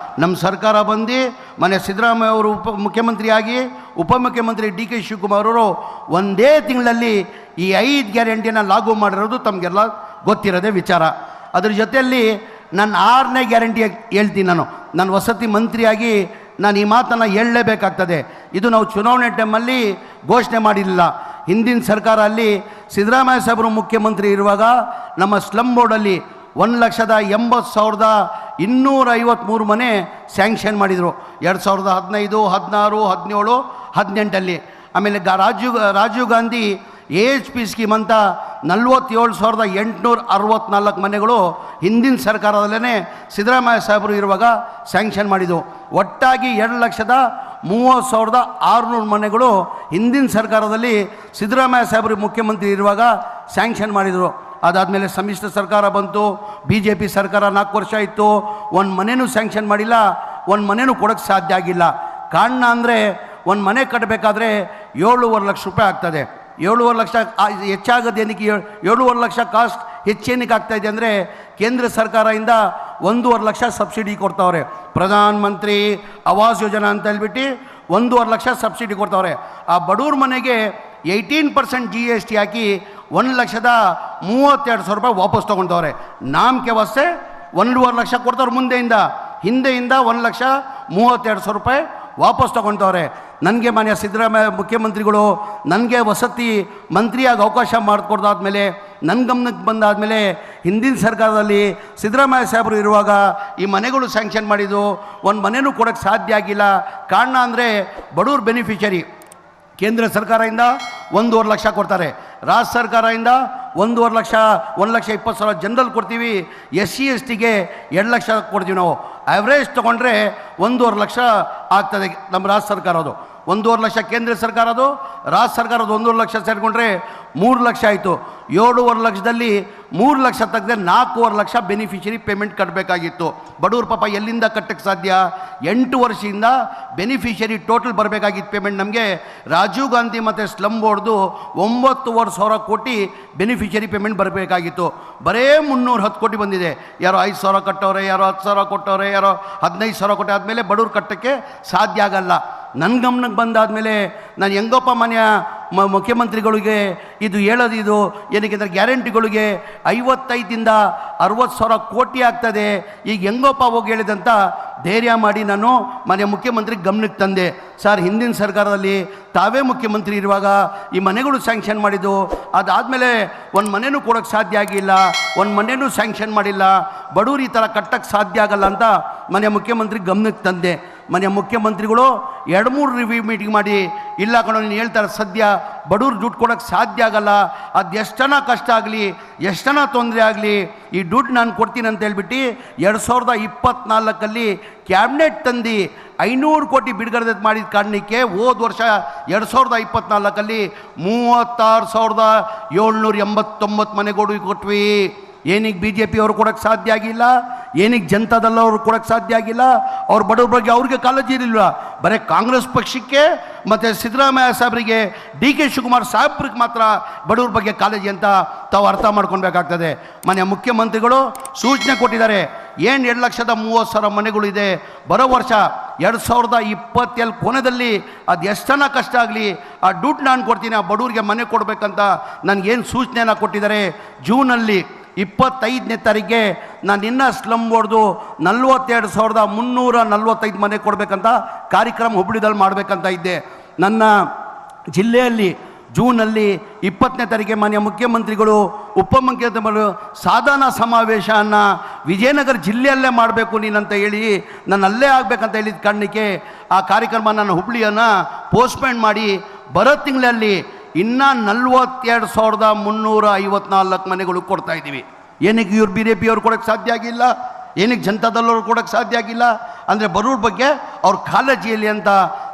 ನಮ್ಮ ಸರ್ಕಾರ ಬಂದು ಮನೆ ಸಿದ್ದರಾಮಯ್ಯ ಅವರು ಉಪ ಮುಖ್ಯಮಂತ್ರಿಯಾಗಿ, ಉಪಮುಖ್ಯಮಂತ್ರಿ ಡಿ ಕೆ ಶಿವಕುಮಾರ್ ಅವರು ಒಂದೇ ತಿಂಗಳಲ್ಲಿ ಈ ಐದು ಗ್ಯಾರಂಟಿನ ಲಾಗು ಮಾಡಿರೋದು ತಮಗೆಲ್ಲ ಗೊತ್ತಿರೋದೇ ವಿಚಾರ. ಅದ್ರ ಜೊತೆಯಲ್ಲಿ ನನ್ನ ಆರನೇ ಗ್ಯಾರಂಟಿ ಹೇಳ್ತೀನಿ ನಾನು. ನಾನು ವಸತಿ ಮಂತ್ರಿಯಾಗಿ ನಾನು ಈ ಮಾತನ್ನು ಹೇಳಲೇಬೇಕಾಗ್ತದೆ. ಇದು ನಾವು ಚುನಾವಣೆ ಟೈಮಲ್ಲಿ ಘೋಷಣೆ ಮಾಡಿರಲಿಲ್ಲ. ಹಿಂದಿನ ಸರ್ಕಾರ ಅಲ್ಲಿ ಸಿದ್ದರಾಮಯ್ಯ ಸಾಹೇಬರು ಮುಖ್ಯಮಂತ್ರಿ ಇರುವಾಗ ನಮ್ಮ ಸ್ಲಮ್ ಬೋರ್ಡಲ್ಲಿ ಒಂದು ಲಕ್ಷದ ಎಂಬತ್ತು ಸಾವಿರದ ಇನ್ನೂರ ಐವತ್ತ್ಮೂರು ಮನೆ ಸ್ಯಾಂಕ್ಷನ್ ಮಾಡಿದರು. ಎರಡು ಸಾವಿರದ ಹದಿನೈದು, ಹದಿನಾರು, ಹದಿನೇಳು, ಹದಿನೆಂಟಲ್ಲಿ. ಆಮೇಲೆ ಗ Rajiv Rajiv Gandhi A H P scheme ಅಂತ ನಲ್ವತ್ತೇಳು ಸಾವಿರದ ಎಂಟುನೂರ ಅರವತ್ತ್ನಾಲ್ಕು ಮನೆಗಳು ಹಿಂದಿನ ಸರ್ಕಾರದಲ್ಲೇ ಸಿದ್ದರಾಮಯ್ಯ ಸಾಹೇಬರು ಇರುವಾಗ ಸ್ಯಾಂಕ್ಷನ್ ಮಾಡಿದ್ದು ಒಟ್ಟಾಗಿ ಎರಡು ಲಕ್ಷದ ಮೂವತ್ತು ಸಾವಿರದ ಆರುನೂರು ಮನೆಗಳು ಹಿಂದಿನ ಸರ್ಕಾರದಲ್ಲಿ ಸಿದ್ದರಾಮಯ್ಯ ಸಾಹೇಬರು ಮುಖ್ಯಮಂತ್ರಿ ಇರುವಾಗ ಸ್ಯಾಂಕ್ಷನ್ ಮಾಡಿದರು. ಅದಾದಮೇಲೆ ಸಮ್ಮಿಶ್ರ ಸರ್ಕಾರ ಬಂತು ಬಿ ಜೆ ಪಿ ಸರ್ಕಾರ ನಾಲ್ಕು ವರ್ಷ ಇತ್ತು ಒಂದು ಮನೆಯೂ ಸ್ಯಾಂಕ್ಷನ್ ಮಾಡಿಲ್ಲ, ಒಂದು ಮನೆಯೂ ಕೊಡೋಕ್ಕೆ ಸಾಧ್ಯ ಆಗಿಲ್ಲ. ಕಾರಣ ಅಂದರೆ ಒಂದು ಮನೆ ಕಟ್ಟಬೇಕಾದ್ರೆ ಏಳುವರೆ ಲಕ್ಷ ರೂಪಾಯಿ ಆಗ್ತದೆ. ಏಳುವರೆ ಲಕ್ಷ ಹೆಚ್ಚಾಗೋದು ಏನಕ್ಕೆ ಏಳುವರೆ ಲಕ್ಷ ಕಾಸ್ಟ್ ಹೆಚ್ಚೇನಕ್ಕೆ ಆಗ್ತಾಯಿದೆ ಅಂದರೆ ಕೇಂದ್ರ ಸರ್ಕಾರದಿಂದ ಒಂದೂವರೆ ಲಕ್ಷ ಸಬ್ಸಿಡಿ ಕೊಡ್ತಾವ್ರೆ. ಪ್ರಧಾನ ಮಂತ್ರಿ ಆವಾಸ್ ಯೋಜನಾ ಅಂತ ಹೇಳ್ಬಿಟ್ಟು ಒಂದೂವರೆ ಲಕ್ಷ ಸಬ್ಸಿಡಿ ಕೊಡ್ತಾವ್ರೆ. ಆ ಬಡವ್ರ ಮನೆಗೆ eighteen percent G S T ಹಾಕಿ ಒಂದು ಲಕ್ಷದ ಮೂವತ್ತೆರಡು ಸಾವಿರ ರೂಪಾಯಿ ವಾಪಸ್ ತೊಗೊಳ್ತವ್ರೆ ನಾಮಕೆ ವಸ್ತೆ ಒಂದೂವರೆ ಲಕ್ಷ ಕೊಡ್ತವ್ರು ಮುಂದೆಯಿಂದ. ಹಿಂದೆಯಿಂದ ಒಂದು ಲಕ್ಷ ಮೂವತ್ತೆರಡು ಸಾವಿರ ರೂಪಾಯಿ ವಾಪಸ್ ತೊಗೊಳ್ತವ್ರೆ ನನಗೆ ಮಾನ್ಯ ಸಿದ್ದರಾಮಯ್ಯ ಮುಖ್ಯಮಂತ್ರಿಗಳು, ನನಗೆ ವಸತಿ ಮಂತ್ರಿಯಾಗಿ ಅವಕಾಶ ಮಾಡಿಕೊಡ್ದಾದ್ಮೇಲೆ ನನ್ನ ಗಮನಕ್ಕೆ ಬಂದಾದಮೇಲೆ ಹಿಂದಿನ ಸರ್ಕಾರದಲ್ಲಿ ಸಿದ್ದರಾಮಯ್ಯ ಸಾಹೇಬರು ಇರುವಾಗ ಈ ಮನೆಗಳು ಸ್ಯಾಂಕ್ಷನ್ ಮಾಡಿದ್ದು, ಒಂದು ಮನೆಯೂ ಕೊಡೋಕ್ಕೆ ಸಾಧ್ಯ ಆಗಿಲ್ಲ. ಕಾರಣ ಅಂದರೆ ಬಡವ್ರ ಬೆನಿಫಿಷರಿ ಕೇಂದ್ರ ಸರ್ಕಾರದಿಂದ ಒಂದೂವರೆ ಲಕ್ಷ ಕೊಡ್ತಾರೆ. ರಾಜ್ಯ ಸರ್ಕಾರದಿಂದ ಒಂದೂವರೆ ಲಕ್ಷ, ಒಂದು ಲಕ್ಷ ಇಪ್ಪತ್ತು ಸಾವಿರ ಜನರಲ್ ಕೊಡ್ತೀವಿ. ಎಸ್ ಸಿ, ಎಸ್ ಟಿಗೆ ಎರಡು ಲಕ್ಷ ಕೊಡ್ತೀವಿ ನಾವು. ಆ್ಯಾವ್ರೇಜ್ ತೊಗೊಂಡ್ರೆ ಒಂದೂವರೆ ಲಕ್ಷ ಆಗ್ತದೆ ನಮ್ಮ ರಾಜ್ಯ ಸರ್ಕಾರದು ಒಂದೂವರೆ ಲಕ್ಷ ಕೇಂದ್ರ ಸರ್ಕಾರದು ರಾಜ್ಯ ಸರ್ಕಾರದ ಒಂದೂವರೆ ಲಕ್ಷ ಸೇರಿಕೊಂಡ್ರೆ ಮೂರು ಲಕ್ಷ ಆಯಿತು. ಏಳುವರೆ ಲಕ್ಷದಲ್ಲಿ ಮೂರು ಲಕ್ಷ ತೆಗೆದ್ರೆ ನಾಲ್ಕೂವರೆ ಲಕ್ಷ ಬೆನಿಫಿಷರಿ ಪೇಮೆಂಟ್ ಕಟ್ಟಬೇಕಾಗಿತ್ತು ಬಡವ್ರ ಪಾಪ ಎಲ್ಲಿಂದ ಕಟ್ಟಕ್ಕೆ ಸಾಧ್ಯ? ಎಂಟು ವರ್ಷದಿಂದ ಬೆನಿಫಿಷರಿ ಟೋಟಲ್ ಬರಬೇಕಾಗಿತ್ತು ಪೇಮೆಂಟ್ ನಮಗೆ. ರಾಜೀವ್ ಗಾಂಧಿ ಮತ್ತು ಸ್ಲಮ್ ಬೋರ್ಡ್ದು ಒಂಬತ್ತುವರೆ ಸಾವಿರ ಕೋಟಿ ಬೆನಿಫಿಷರಿ ಪೇಮೆಂಟ್ ಬರಬೇಕಾಗಿತ್ತು. ಬರೇ ಮುನ್ನೂರು ಹತ್ತು ಕೋಟಿ ಬಂದಿದೆ. ಯಾರೋ ಐದು ಸಾವಿರ ಕಟ್ಟೋರೆ ಯಾರೋ ಹತ್ತು ಸಾವಿರ ಕೊಟ್ಟವ್ರೆ, ಯಾರೋ ಹದಿನೈದು ಸಾವಿರ ಕೊಟ್ಟೆ ಆದಮೇಲೆ ಬಡವ್ರು ಕಟ್ಟೋಕ್ಕೆ ಸಾಧ್ಯ ಆಗಲ್ಲ. ನನ್ನ ಗಮನಕ್ಕೆ ಬಂದಾದಮೇಲೆ ನಾನು ಹೆಂಗಪ್ಪ ಮನೆಯ ಮ, ಮುಖ್ಯಮಂತ್ರಿಗಳಿಗೆ ಇದು ಹೇಳೋದಿದು ಇದು ಏನಕ್ಕೆ ಅಂದರೆ ಗ್ಯಾರಂಟಿಗಳಿಗೆ ಐವತ್ತೈದಿಂದ ಅರುವತ್ತು ಸಾವಿರ ಕೋಟಿ ಆಗ್ತದೆ. ಈಗ ಹೆಂಗಪ್ಪ ಹೋಗಿ ಹೇಳಿದಂತ ಧೈರ್ಯ ಮಾಡಿ ನಾನು ಮನೆ ಮುಖ್ಯಮಂತ್ರಿ ಗಮನಕ್ಕೆ ತಂದೆ. ಸರ್, ಹಿಂದಿನ ಸರ್ಕಾರದಲ್ಲಿ ತಾವೇ ಮುಖ್ಯಮಂತ್ರಿ ಇರುವಾಗ ಈ ಮನೆಗಳು ಸ್ಯಾಂಕ್ಷನ್ ಮಾಡಿದ್ದು. ಅದಾದಮೇಲೆ ಒಂದು ಮನೆಯೂ ಕೊಡೋಕ್ಕೆ ಸಾಧ್ಯ ಆಗಿಲ್ಲ. ಒಂದು ಮನೆಯೂ ಸ್ಯಾಂಕ್ಷನ್ ಮಾಡಿಲ್ಲ. ಬಡವ್ರು ಈ ಥರ ಕಟ್ಟಕ್ಕೆ ಸಾಧ್ಯ ಆಗಲ್ಲ ಅಂತ ಮನೆ ಮುಖ್ಯಮಂತ್ರಿ ಗಮನಕ್ಕೆ ತಂದೆ. ಮನೆ ಮುಖ್ಯಮಂತ್ರಿಗಳು, ಎರಡು ಮೂರು ರಿವ್ಯೂ ಮೀಟಿಂಗ್ ಮಾಡಿ, ಇಲ್ಲ ಕಣೋ, ನೀನು ಹೇಳ್ತಾರೆ ಸದ್ಯ ಬಡವ್ರು ದುಡ್ಡು ಕೊಡೋಕ್ಕೆ ಸಾಧ್ಯ ಆಗಲ್ಲ, ಅದು ಎಷ್ಟನ ಕಷ್ಟ ಆಗಲಿ ಎಷ್ಟನ ತೊಂದರೆ ಆಗಲಿ, ಈ ದುಡ್ಡು ನಾನು ಕೊಡ್ತೀನಿ ಅಂತ ಹೇಳ್ಬಿಟ್ಟು ಎರಡು ಸಾವಿರದ ಇಪ್ಪತ್ತ್ನಾಲ್ಕಲ್ಲಿ ಕ್ಯಾಬಿನೆಟ್ ತಂದು ಐನೂರು ಕೋಟಿ ಬಿಡುಗಡೆ ಮಾಡಿದ ಕಾರಣಕ್ಕೆ ಹೋದ ವರ್ಷ ಎರಡು ಸಾವಿರದ ಇಪ್ಪತ್ತ್ನಾಲ್ಕಲ್ಲಿ ಮೂವತ್ತಾರು ಸಾವಿರದ ಏಳ್ನೂರ ಎಂಬತ್ತೊಂಬತ್ತು ಮನೆಗಳು ಕೊಟ್ವಿ. ಏನಿಗೆ ಬಿ ಜೆ ಪಿ ಅವ್ರು ಕೊಡೋಕ್ಕೆ ಸಾಧ್ಯ ಆಗಿಲ್ಲ? ಏನಿಗೆ ಜನತಾದಲ್ಲವರು ಕೊಡೋಕ್ಕೆ ಸಾಧ್ಯ ಆಗಿಲ್ಲ? ಅವ್ರ ಬಡವ್ರ ಬಗ್ಗೆ ಅವ್ರಿಗೆ ಕಾಳಜಿ ಇರಲಿಲ್ಲ. ಬರೀ ಕಾಂಗ್ರೆಸ್ ಪಕ್ಷಕ್ಕೆ ಮತ್ತು ಸಿದ್ದರಾಮಯ್ಯ ಸಾಹೇಬರಿಗೆ ಡಿ ಕೆ ಶಿವಕುಮಾರ್ ಸಾಹೇಬ್ರಿಗೆ ಮಾತ್ರ ಬಡವ್ರ ಬಗ್ಗೆ ಕಾಳಜಿ ಅಂತ ತಾವು ಅರ್ಥ ಮಾಡ್ಕೊಳ್ಬೇಕಾಗ್ತದೆ. ಮನೆ ಮುಖ್ಯಮಂತ್ರಿಗಳು ಸೂಚನೆ ಕೊಟ್ಟಿದ್ದಾರೆ. ಏನು ಎರಡು ಲಕ್ಷದ ಮೂವತ್ತು ಸಾವಿರ ಮನೆಗಳಿದೆ? ಬರೋ ವರ್ಷ ಎರಡು ಸಾವಿರದ ಇಪ್ಪತ್ತೇಳು ಕೊನೆಯಲ್ಲಿ ಅದು ಎಷ್ಟನ ಕಷ್ಟ ಆಗಲಿ, ಆ ದುಡ್ಡು ನಾನು ಕೊಡ್ತೀನಿ, ಆ ಬಡವ್ರಿಗೆ ಮನೆ ಕೊಡಬೇಕಂತ ನನಗೇನು ಸೂಚನೆಯನ್ನು ಕೊಟ್ಟಿದ್ದಾರೆ? ಜೂನಲ್ಲಿ ಇಪ್ಪತ್ತೈದನೇ ತಾರೀಕಿಗೆ ನಾನು ಇನ್ನೂ ಸ್ಲಮ್ ಹೊಡೆದು ನಲ್ವತ್ತೆರಡು ಸಾವಿರದ ಮುನ್ನೂರ ನಲ್ವತ್ತೈದು ಮನೆ ಕೊಡಬೇಕಂತ ಕಾರ್ಯಕ್ರಮ ಹುಬ್ಬಳ್ಳಿದಲ್ಲಿ ಮಾಡಬೇಕಂತ ಇದ್ದೆ. ನನ್ನ ಜಿಲ್ಲೆಯಲ್ಲಿ ಜೂನಲ್ಲಿ ಇಪ್ಪತ್ತನೇ ತಾರೀಕಿಗೆ ಮಾನ್ಯ ಮುಖ್ಯಮಂತ್ರಿಗಳು ಉಪಮುಖ್ಯಮಂತ್ರಿಗಳು ಸಾಧನಾ ಸಮಾವೇಶವನ್ನು ವಿಜಯನಗರ ಜಿಲ್ಲೆಯಲ್ಲೇ ಮಾಡಬೇಕು ನೀನಂತ ಹೇಳಿ ನಾನು ಅಲ್ಲೇ ಆಗಬೇಕಂತ ಹೇಳಿದ ಕಾರಣಕ್ಕೆ ಆ ಕಾರ್ಯಕ್ರಮ ನಾನು ಹುಬ್ಳಿಯನ್ನು ಪೋಸ್ಟ್ಪೋನ್ ಮಾಡಿ ಬರೋ ತಿಂಗಳಲ್ಲಿ ಇನ್ನೂ ನಲ್ವತ್ತೆರಡು ಸಾವಿರದ ಮುನ್ನೂರ ಐವತ್ನಾಲ್ಕು ಮನೆಗಳು ಕೊಡ್ತಾ ಇದ್ದೀವಿ. ಏನಕ್ಕೆ ಇವ್ರು ಬಿ ಜೆ ಪಿಯವ್ರು ಕೊಡೋಕ್ಕೆ ಸಾಧ್ಯ ಆಗಿಲ್ಲ? ಏನಕ್ಕೆ ಜನತಾದಲ್ಲವ್ರು ಕೊಡೋಕ್ಕೆ ಸಾಧ್ಯ ಆಗಿಲ್ಲ? ಅಂದರೆ ಬರೋರ ಬಗ್ಗೆ ಅವ್ರ ಕಾಳಜಿಯಲ್ಲಿ ಅಂತ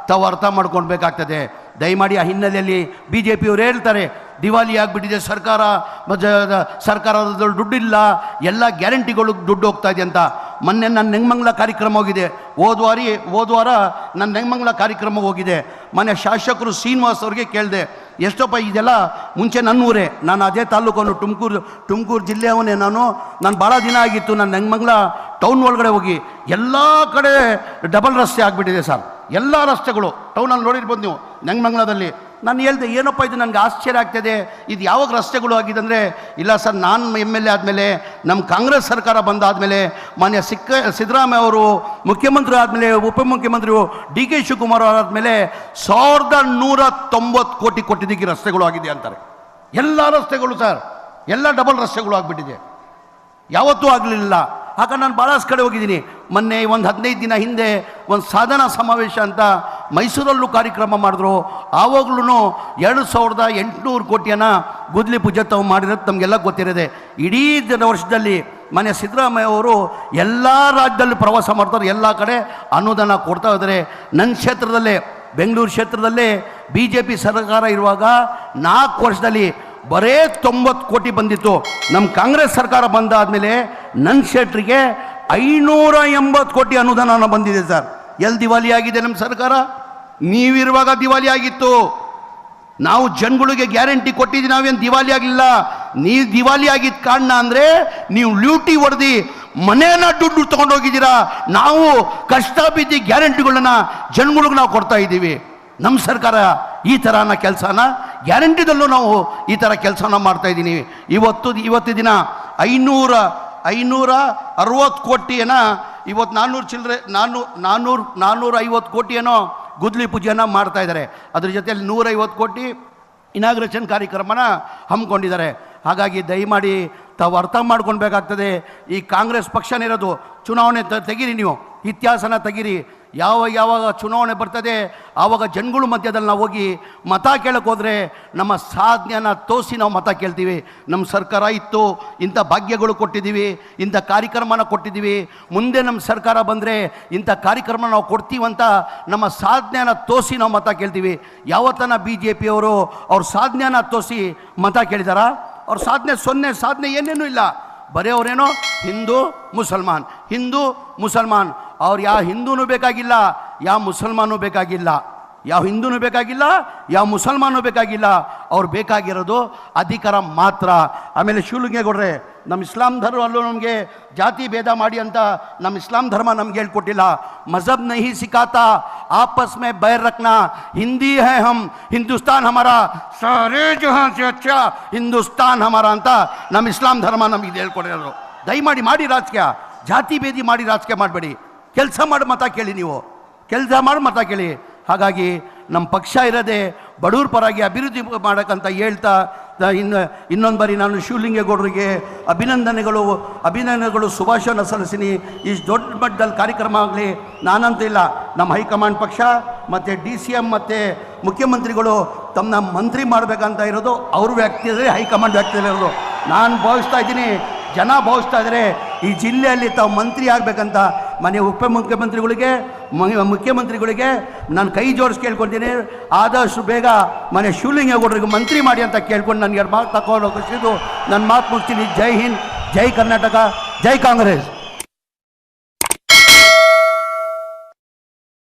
ತಾವು ಅರ್ಥ ಮಾಡ್ಕೊಳ್ಬೇಕಾಗ್ತದೆ. ದಯಮಾಡಿ ಆ ಹಿನ್ನೆಲೆಯಲ್ಲಿ ಬಿ ಜೆ ಪಿಯವ್ರು ಹೇಳ್ತಾರೆ, ದಿವಾಲಿ ಆಗಿಬಿಟ್ಟಿದೆ ಸರ್ಕಾರ ಸರ್ಕಾರದ ದುಡ್ಡಿಲ್ಲ, ಎಲ್ಲ ಗ್ಯಾರಂಟಿಗಳು ದುಡ್ಡು ಹೋಗ್ತಾ ಇದೆ ಅಂತ. ಮೊನ್ನೆ ನನ್ನ ನೆಂಗಮಂಗ್ಲ ಕಾರ್ಯಕ್ರಮ ಹೋಗಿದೆ. ಹೋದ್ವಾರಿ ಹೋದ್ವಾರ ನನ್ನ ನೆಂಗಮಂಗ್ಲ ಕಾರ್ಯಕ್ರಮ ಹೋಗಿದೆ. ಮೊನ್ನೆ ಶಾಸಕರು ಶ್ರೀನಿವಾಸ್ ಅವ್ರಿಗೆ ಕೇಳಿದೆ ಎಷ್ಟಪ್ಪ ಇದೆಲ್ಲ ಮುಂಚೆ ನನ್ನ ಊರೇ ನಾನು ಅದೇ ತಾಲೂಕವನು ತುಮಕೂರು ತುಮಕೂರು ಜಿಲ್ಲೆಯವನೇ. ನಾನು ನಾನು ಭಾಳ ದಿನ ಆಗಿತ್ತು. ನಾನು ನಂಗಮಂಗ್ಲ ಟೌನ್ ಒಳಗಡೆ ಹೋಗಿ ಎಲ್ಲ ಕಡೆ ಡಬಲ್ ರಸ್ತೆ ಆಗಿಬಿಟ್ಟಿದೆ ಸರ್. ಎಲ್ಲ ರಸ್ತೆಗಳು ಟೌನಲ್ಲಿ ನೋಡಿರ್ಬೋದು ನೀವು, ನೆಂಗಮಂಗ್ಲದಲ್ಲಿ. ನಾನು ಹೇಳ್ದೆ, ಏನಪ್ಪ ಇದು ನನಗೆ ಆಶ್ಚರ್ಯ ಆಗ್ತದೆ? ಇದು ಯಾವಾಗ ರಸ್ತೆಗಳು ಆಗಿದೆ ಅಂದರೆ, ಇಲ್ಲ ಸರ್, ನಾನು ಎಂ ಎಲ್ ಎ ಆದಮೇಲೆ, ನಮ್ಮ ಕಾಂಗ್ರೆಸ್ ಸರ್ಕಾರ ಬಂದಾದಮೇಲೆ, ಮಾನ್ಯ ಸಿಕ್ಕ, ಸಿದ್ದರಾಮಯ್ಯ ಅವರು, ಮುಖ್ಯಮಂತ್ರಿ ಆದಮೇಲೆ ಉಪಮುಖ್ಯಮಂತ್ರಿ ಡಿ ಕೆ ಶಿವಕುಮಾರ್ ಅವರಾದಮೇಲೆ ಸಾವಿರದ ನೂರ ತೊಂಬತ್ತು ಕೋಟಿ ಕೊಟ್ಟಿದ್ದಕ್ಕೆ ರಸ್ತೆಗಳು ಆಗಿದೆ ಅಂತಾರೆ. ಎಲ್ಲ ರಸ್ತೆಗಳು ಸರ್, ಎಲ್ಲ ಡಬಲ್ ರಸ್ತೆಗಳು ಆಗಿಬಿಟ್ಟಿದೆ. ಯಾವತ್ತೂ ಆಗಲಿಲ್ಲ. ಆಗ ನಾನು ಭಾಳಷ್ಟು ಕಡೆ ಹೋಗಿದ್ದೀನಿ. ಮೊನ್ನೆ ಒಂದು ಹದಿನೈದು ದಿನ ಹಿಂದೆ ಒಂದು ಸಾಧನಾ ಸಮಾವೇಶ ಅಂತ ಮೈಸೂರಲ್ಲೂ ಕಾರ್ಯಕ್ರಮ ಮಾಡಿದ್ರು. ಆವಾಗ್ಲೂ ಎರಡು ಸಾವಿರದ ಎಂಟುನೂರು ಕೋಟಿಯನ್ನು ಗುದ್ಲಿ ಪೂಜೆ ತಾವು ಮಾಡಿರೋದು ನಮಗೆಲ್ಲ ಗೊತ್ತಿರೋದೆ. ಇಡೀ ದಿನ ವರ್ಷದಲ್ಲಿ ಮನೆ ಸಿದ್ದರಾಮಯ್ಯ ಅವರು ಎಲ್ಲ ರಾಜ್ಯದಲ್ಲಿ ಪ್ರವಾಸ ಮಾಡ್ತಾರೆ. ಎಲ್ಲ ಕಡೆ ಅನುದಾನ ಕೊಡ್ತಾ ಇದ್ದಾರೆ. ನನ್ನ ಕ್ಷೇತ್ರದಲ್ಲೇ, ಬೆಂಗಳೂರು ಕ್ಷೇತ್ರದಲ್ಲೇ ಬಿ ಜೆ ಪಿ ಸರ್ಕಾರ ಇರುವಾಗ ನಾಲ್ಕು ವರ್ಷದಲ್ಲಿ ಬರೇ ತೊಂಬತ್ತು ಕೋಟಿ ಬಂದಿತ್ತು. ನಮ್ಮ ಕಾಂಗ್ರೆಸ್ ಸರ್ಕಾರ ಬಂದಾದಮೇಲೆ ನನ್ನ ಶೆಟ್ರಿಗೆ ಐನೂರ ಎಂಬತ್ತು ಕೋಟಿ ಅನುದಾನ ಬಂದಿದೆ ಸರ್. ಎಲ್ಲಿ ದಿವಾಲಿ ಆಗಿದೆ ನಮ್ಮ ಸರ್ಕಾರ? ನೀವಿರುವಾಗ ದಿವಾಲಿ ಆಗಿತ್ತು. ನಾವು ಜನಗಳಿಗೆ ಗ್ಯಾರಂಟಿ ಕೊಟ್ಟಿದ್ದೀವಿ ನಾವೇನು ದಿವಾಲಿ ಆಗಲಿಲ್ಲ. ನೀವು ದಿವಾಲಿ ಆಗಿದ್ದ ಕಾರಣ ಅಂದರೆ ನೀವು ಲ್ಯೂಟಿ ಹೊಡೆದು ಮನೇನ ದುಡ್ಡು ತೊಗೊಂಡೋಗಿದ್ದೀರಾ. ನಾವು ಕಷ್ಟ ಬಿದ್ದಿ ಗ್ಯಾರಂಟಿಗಳನ್ನ ಜನಗಳಿಗೆ ನಾವು ಕೊಡ್ತಾ ಇದ್ದೀವಿ. ನಮ್ಮ ಸರ್ಕಾರ ಈ ಥರನ ಕೆಲಸನ ಗ್ಯಾರಂಟಿದಲ್ಲೂ ನಾವು ಈ ಥರ ಕೆಲಸನ ಮಾಡ್ತಾ ಇದ್ದೀನಿ. ಇವತ್ತು ಇವತ್ತು ದಿನ ಐನೂರ ಐನೂರ ಅರವತ್ತು ಕೋಟಿಯನ್ನ ಇವತ್ತು ನಾನ್ನೂರು ಚಿಲ್ಲರೆ ನಾನ್ನೂರು ನಾನ್ನೂರು ನಾನ್ನೂರ ಐವತ್ತು ಕೋಟಿಯೇನೋ ಗುದ್ಲಿ ಪೂಜೆಯನ್ನು ಮಾಡ್ತಾ ಇದ್ದಾರೆ. ಅದ್ರ ಜೊತೆಯಲ್ಲಿ ನೂರೈವತ್ತು ಕೋಟಿ ಇನಾಗ್ರೇಷನ್ ಕಾರ್ಯಕ್ರಮನ ಹಮ್ಮಿಕೊಂಡಿದ್ದಾರೆ. ಹಾಗಾಗಿ ದಯಮಾಡಿ ತಾವು ಅರ್ಥ ಮಾಡ್ಕೊಳ್ಬೇಕಾಗ್ತದೆ. ಈ ಕಾಂಗ್ರೆಸ್ ಪಕ್ಷನಿರೋದು ಚುನಾವಣೆ ತ- ತೆಗೀರಿ ನೀವು. ಇತಿಹಾಸನ ತೆಗಿರಿ. ಯಾವ ಯಾವಾಗ ಚುನಾವಣೆ ಬರ್ತದೆ, ಆವಾಗ ಜನಗಳು ಮಧ್ಯದಲ್ಲಿ ನಾವು ಹೋಗಿ ಮತ ಕೇಳಕ್ಕೆ ಹೋದರೆ ನಮ್ಮ ಸಾಧನೆಯನ್ನು ತೋರಿಸಿ ನಾವು ಮತ ಕೇಳ್ತೀವಿ. ನಮ್ಮ ಸರ್ಕಾರ ಇತ್ತು, ಇಂಥ ಭಾಗ್ಯಗಳು ಕೊಟ್ಟಿದ್ದೀವಿ, ಇಂಥ ಕಾರ್ಯಕ್ರಮನ ಕೊಟ್ಟಿದ್ದೀವಿ. ಮುಂದೆ ನಮ್ಮ ಸರ್ಕಾರ ಬಂದರೆ ಇಂಥ ಕಾರ್ಯಕ್ರಮ ನಾವು ಕೊಡ್ತೀವಂತ ನಮ್ಮ ಸಾಧನೆಯನ್ನು ತೋರಿಸಿ ನಾವು ಮತ ಕೇಳ್ತೀವಿ. ಯಾವತ್ತನ ಬಿ ಜೆ ಪಿಯವರು ಅವ್ರ ಸಾಧನೆಯನ್ನು ತೋರಿಸಿ ಮತ ಕೇಳಿದಾರ? ಅವ್ರ ಸಾಧನೆ ಸೊನ್ನೆ, ಸಾಧನೆ ಏನೇನೂ ಇಲ್ಲ. ಬರೆಯವರೇನೋ? ಹಿಂದೂ, ಮುಸಲ್ಮಾನ್. ಹಿಂದೂ, ಮುಸಲ್ಮಾನ್. ಅವ್ರು ಯಾವ ಹಿಂದೂನು ಬೇಕಾಗಿಲ್ಲ ಯಾವ ಮುಸಲ್ಮಾನೂ ಬೇಕಾಗಿಲ್ಲ. ಯಾವ ಹಿಂದೂನು ಬೇಕಾಗಿಲ್ಲ ಯಾವ ಮುಸಲ್ಮಾನೂ ಬೇಕಾಗಿಲ್ಲ. ಅವ್ರು ಬೇಕಾಗಿರೋದು ಅಧಿಕಾರ ಮಾತ್ರ. ಆಮೇಲೆ ಕೊಡ್ರೆ, ನಮ್ಮ ಇಸ್ಲಾಂ ಧರ್ಮ ಅಲ್ಲೂ ನಮಗೆ ಜಾತಿ ಭೇದ ಮಾಡಿ ಅಂತ ನಮ್ಮ ಇಸ್ಲಾಂ ಧರ್ಮ ನಮ್ಗೆ ಹೇಳ್ಕೊಟ್ಟಿಲ್ಲ. ಮಜಬ್ ನಹಿ ಸಿಖಾತಾ ಆಪಸ್ ಮೇ ಬೈರ್ ರಕ್ನಾ, ಹಿಂದಿ ಹೈ ಹಮ್, ಹಿಂದೂಸ್ತಾನ್ ಹಮಾರ, ಸಾರೇ ಜಹಾನ್ से अच्छा ಹಿಂದೂಸ್ತಾನ್ ಹಮಾರ ಅಂತ ನಮ್ಮ ಇಸ್ಲಾಂ ಧರ್ಮ ನಮಗೆ ಹೇಳ್ಕೊಡಿರೋದು ದಯಮಾಡಿ ಮಾಡಿ ರಾಜಕೀಯ, ಜಾತಿ ಭೇದಿ ಮಾಡಿ ರಾಜಕೀಯ ಮಾಡಬೇಡಿ. ಕೆಲಸ ಮಾಡಿ ಮತ ಕೇಳಿ ನೀವು. ಕೆಲಸ ಮಾಡಿ ಮತ ಕೇಳಿ. ಹಾಗಾಗಿ ನಮ್ಮ ಪಕ್ಷ ಇರದೆ ಬಡವ್ರ ಪರಾಗಿ ಅಭಿವೃದ್ಧಿ ಮಾಡೋಕ್ಕಂತ ಹೇಳ್ತಾ ಇನ್ನು, ಇನ್ನೊಂದು ಬಾರಿ ನಾನು ಶಿವಲಿಂಗೇಗೌಡರಿಗೆ ಅಭಿನಂದನೆಗಳು ಅಭಿನಂದನೆಗಳು ಶುಭಾಶಯನ ಸಲ್ಲಿಸಿನಿ. ಇಷ್ಟು ದೊಡ್ಡ ಮಟ್ಟದಲ್ಲಿ ಕಾರ್ಯಕ್ರಮ ಆಗಲಿ, ನಾನಂತ ಇಲ್ಲ. ನಮ್ಮ ಹೈಕಮಾಂಡ್ ಪಕ್ಷ, ಮತ್ತು ಡಿ ಸಿ ಎಂ ಮತ್ತು ಮುಖ್ಯಮಂತ್ರಿಗಳು ತಮ್ಮನ್ನ ಮಂತ್ರಿ ಮಾಡಬೇಕಂತ ಇರೋದು ಅವ್ರ ವ್ಯಕ್ತಿಯಲ್ಲಿ, ಹೈಕಮಾಂಡ್ ವ್ಯಕ್ತಿಯಲ್ಲಿ ಇರೋದು. ನಾನು ಭಾವಿಸ್ತಾ ಇದ್ದೀನಿ. ಜನ ಭಾವಿಸ್ತಾ ಇದ್ದಾರೆ ಈ ಜಿಲ್ಲೆಯಲ್ಲಿ ತಾವು ಮಂತ್ರಿ ಆಗಬೇಕಂತ ಮನೆ ಉಪಮುಖ್ಯಮಂತ್ರಿಗಳಿಗೆ ಮುಖ್ಯಮಂತ್ರಿಗಳಿಗೆ ನಾನು ಕೈ ಜೋಡಿಸಿ ಕೇಳ್ಕೊತೀನಿ. ಆದಷ್ಟು ಬೇಗ ಮನೆ ಶಿವಲಿಂಗೇಗೌಡರಿಗೆ ಮಂತ್ರಿ ಮಾಡಿ ಅಂತ ಕೇಳ್ಕೊಂಡು ನನಗೆ ಮಾತು ತಗೊಂಡು ಹೋಗಿದ್ದು ನನ್ನ ಮಾತು ಮುಗಿಸ್ತೀನಿ. ಜೈ ಹಿಂದ್, ಜೈ ಕರ್ನಾಟಕ, ಜೈ ಕಾಂಗ್ರೆಸ್.